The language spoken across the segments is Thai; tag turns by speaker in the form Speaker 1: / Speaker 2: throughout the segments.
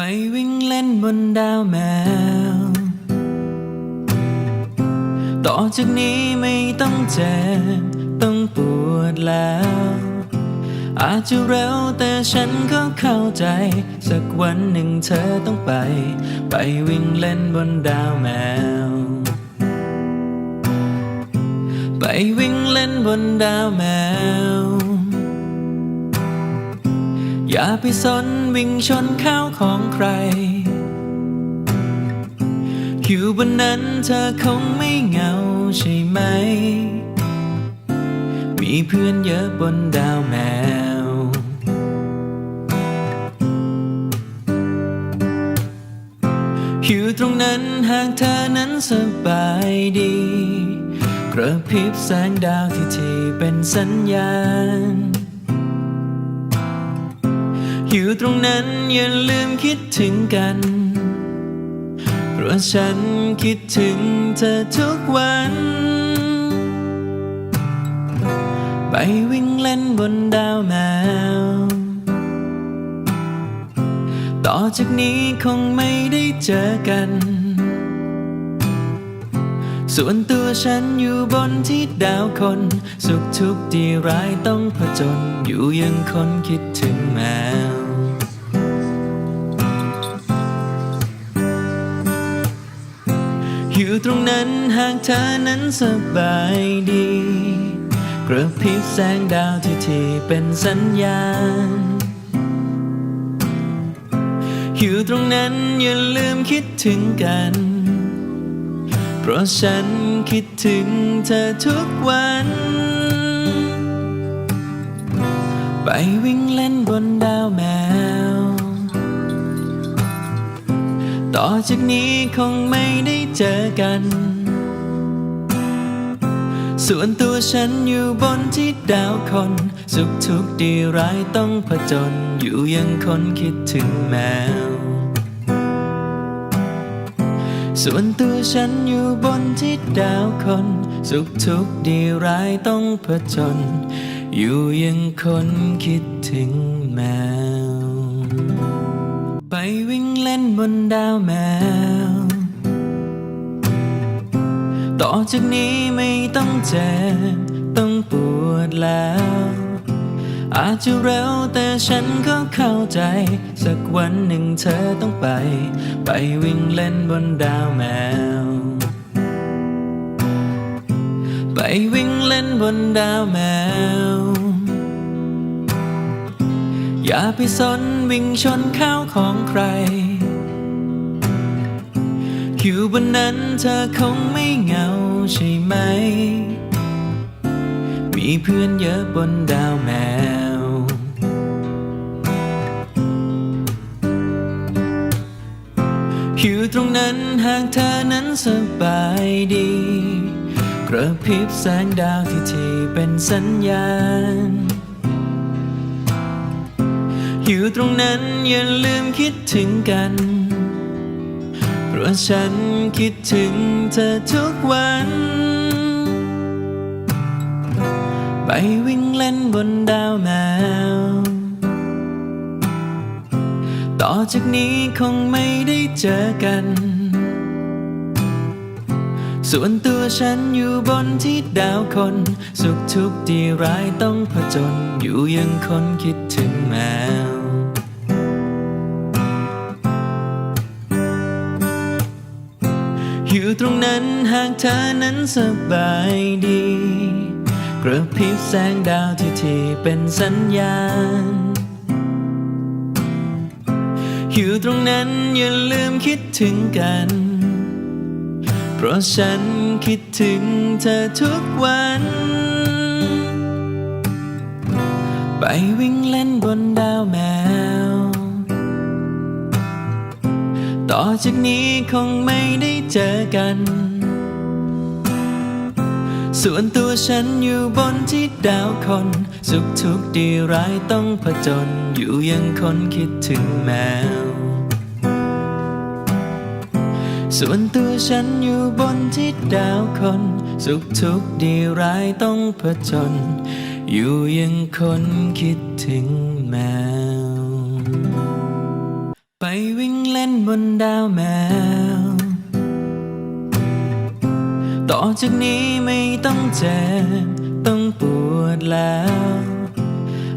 Speaker 1: ไปวิ่งเล่นบนดาวแมว ต่อจากนี้ไม่ต้องเจ็บต้องปวดแล้ว อาจจะเร็วแต่ฉันก็เข้าใจ สักวันหนึ่งเธอต้องไป ไปวิ่งเล่นบนดาวแมว ไปวิ่งเล่นบนดาวแมว อย่าไปสนวิ่งชนข้าวของใคร อยู่บนนั้นเธอคงไม่เหงาใช่ไหม มีเพื่อนเยอะบนดาวแมว อยู่ตรงนั้นหากเธอนั้นสบายดี กระพริบแสงดาวที่ที่เป็นสัญญาณ อยู่ตรงนั้นอย่าลืมคิดถึงกัน เพราะฉันคิดถึงเธอทุกวัน ไปวิ่งเล่นบนดาวแมว ต่อจากนี้คงไม่ได้เจอกัน ส่วนตัวฉันอยู่บนที่ดาวคน สุขทุกข์ดีร้ายต้องผจญอยู่ยังคนคิดถึงแมว อยู่ตรงนั้นหากเธอนั้นสบายดี กระพริบแสงดาวที่ที่เป็นสัญญาณ อยู่ตรงนั้นอย่าลืมคิดถึงกัน เพราะฉันคิดถึงเธอทุกวัน ไปวิ่งเล่นบนดาวแมว ต่อจากนี้คงไม่ได้เจอกัน ส่วนตัวฉันอยู่บนที่ดาวคน สุขทุกข์ดีร้ายต้องผจญอยู่ยังคนคิดถึงแมว ส่วนตัวฉันอยู่บนที่ดาวคน สุขทุกข์ดีร้ายต้องผจญอยู่ยังคนคิดถึงแมว ไปวิ นบนดาวแมว ต่อจากนี้ไม่ต้องเจ็บต้องปวดแล้ว อาจจะเร็วแต่ฉันก็เข้าใจ สักวันหนึ่งเธอต้องไป ไปวิ่งเล่นบนดาวแมว ไปวิ่งเล่นบนดาวแมวอย่าไปสนวิ่งชนข้าวของใคร อยู่บนนั้นเธอคงไม่เหงาใช่ไหม มีเพื่อนเยอะบนดาวแมว อยู่ตรงนั้นหากเธอนั้นสบายดี กระพริบแสงดาวที่ที่เป็นสัญญาณ อยู่ตรงนั้นอย่าลืมคิดถึงกัน ราะฉันคิดถึงเธอทุกวัน ไปวิ่งเล่นบนดาวแมว ต่อจากนี้คงไม่ได้เจอกัน ส่วนตัวฉันอยู่บนที่ดาวคน สุขทุกข์ดีร้ายต้องผจญอยู่ยังคนคิดถึงแม อยู่ตรงนั้นหากเธอนั้นสบายดี กระพริบแสงดาวที่ที่เป็นสัญญาณ อยู่ตรงนั้นอย่าลืมคิดถึงกัน เพราะฉันคิดถึงเธอทุกวัน ไปวิ่งเล่นบนดาวแมว ต่อจากนี้คงไม่ได้ เจอกัน ส่วนตัวฉันอยู่บนที่ดาวคน สุขทุกข์ดีร้ายต้องผจญอยู่ยังคนคิดถึงแมว ส่วนตัวฉันอยู่บนที่ดาวคน สุขทุกข์ดีร้ายต้องผจญอยู่ยังคนคิดถึงแมว ไปวิ่งเล่นบนดาวแมว ต่อจากนี้ไม่ต้องเจ็บต้องปวดแล้ว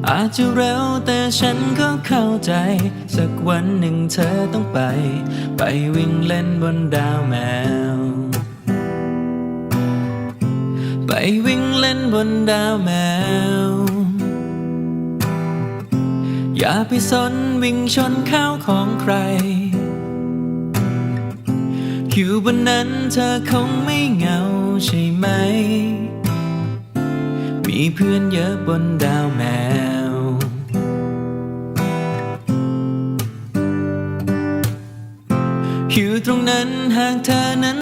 Speaker 1: อาจจะเร็วแต่ฉันก็เข้าใจ สักวันหนึ่งเธอต้องไป ไปวิ่งเล่นบนดาวแมว ไปวิ่งเล่นบนดาวแมว อย่าไปสนวิ่งชนข้าวของใคร อยู่บนนั้นเธอคงไม่เหงาใช่ไหม มีเพื่อนเยอะบนดาวแมว อยู่ตรงนั้นหากเธอนั้น